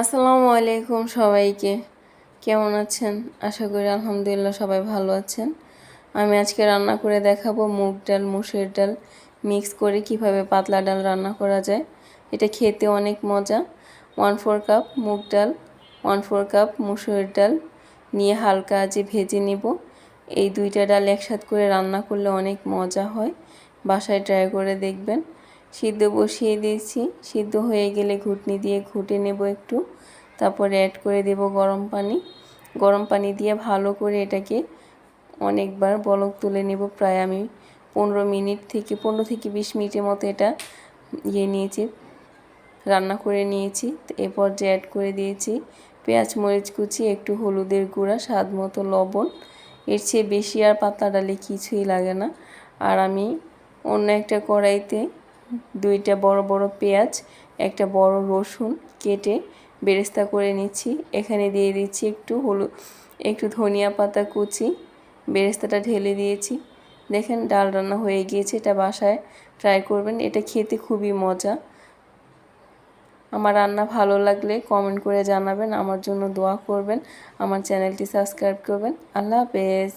আসসালামু আলাইকুম সবাইকে। কেমন আছেন? আশা করি আলহামদুলিল্লাহ সবাই ভালো আছেন। আমি আজকে রান্না করে দেখাবো মুগ ডাল মুসুর ডাল। মিক্স করে কীভাবে পাতলা ডাল রান্না করা যায়। এটা খেতে অনেক মজা। ওয়ান ফোর কাপ মুগ ডাল ওয়ান ফোর কাপ মুসুর ডাল নিয়ে হালকা আজে ভেজে নেব। এই দুইটা ডাল একসাথে করে রান্না করলে অনেক মজা হয়। বাসায় ট্রাই করে দেখবেন। সিদ্ধ বসিয়ে দিয়েছি। সিদ্ধ হয়ে গেলে ঘুটনি দিয়ে ঘুটে নেব একটু। তারপরে অ্যাড করে দেব গরম পানি। গরম পানি দিয়ে ভালো করে এটাকে অনেকবার বলক তুলে নেব। প্রায় আমি পনেরো মিনিট থেকে পনেরো থেকে বিশ মিনিটের মতো এটা ইয়ে নিয়েছি, রান্না করে নিয়েছি। এ পর্যায়ে অ্যাড করে দিয়েছি পেঁয়াজ, মরিচ কুচি, একটু হলুদের গুঁড়া, স্বাদ মতো লবণ। এর চেয়ে বেশি আর পাতা ডালে কিছুই লাগে না। আর আমি অন্য একটা কড়াইতে দুইটা বড় বড় পেঁয়াজ, একটা বড় রসুন কেটে বেরেস্তা করে নিচ্ছি। এখানে দিয়ে দিচ্ছি একটু হলুদ একটু ধনিয়া পাতা কুচি, বেরেস্তাটা ঢেলে দিয়েছি। দেখেন ডাল রান্না হয়ে গিয়েছে, এটা বাসায় ট্রাই করবেন, এটা খেতে খুবই মজা। আমার রান্না ভালো লাগলে কমেন্ট করে জানাবেন, আমার জন্য দোয়া করবেন, আমার চ্যানেলটি সাবস্ক্রাইব করবেন। আল্লাহ হাফেজ।